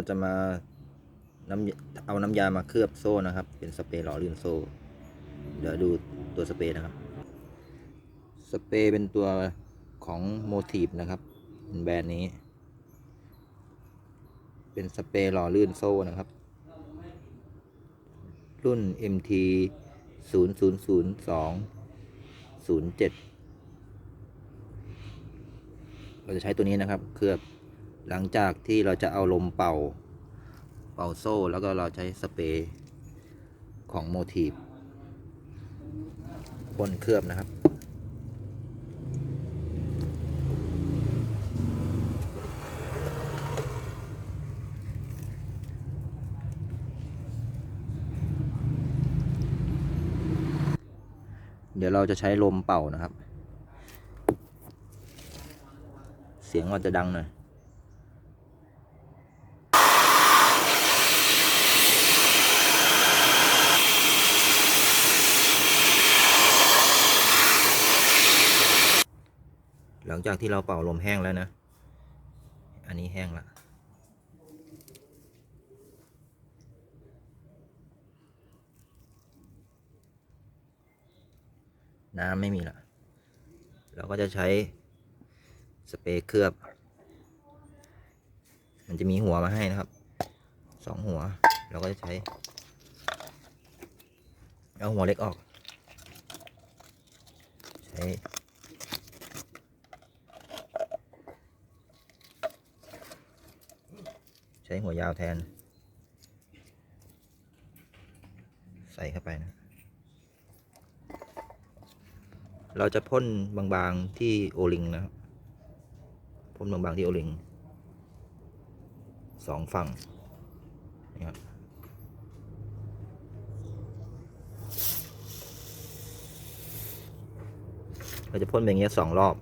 เราจะมาน้ำเอาน้ำยามาเคลือบโซ่นะครับ เป็นสเปรย์หล่อลื่นโซ่ เดี๋ยวดูตัวสเปรย์นะครับ สเปรย์เป็นตัวของโมทีฟนะครับเป็นแบรนด์นี้ เป็นสเปรย์หล่อลื่นโซ่นะครับ รุ่น MT 0 0 0 2 0 7เราจะใช้ตัวนี้นะครับ เคลือบ หลังจากที่เราจะเอาลมเป่า เป่าโซ่แล้วก็เราใช้สเปรย์ของโมทีฟพ่นเคลือบนะครับ เดี๋ยวเราจะใช้ลมเป่านะครับ เสียงมันจะดังหน่อย หลังจากที่เราเป่าลมแห้งแล้วนะ อันนี้แห้งละน้ำไม่มีละเราก็จะใช้สเปรย์เคลือบ มันจะมีหัวมาให้นะครับ สองหัว เราก็จะใช้ เอาหัวเล็กออก ใช้ ช้หัวยาวแทน ใส่เข้าไปนะ เราจะพ่นบางๆที่โอลิงนะครับพ่นบางๆที่โอลิงสองฝั่งนี่ครับเราจะพ่นแบบนี้สองรอบ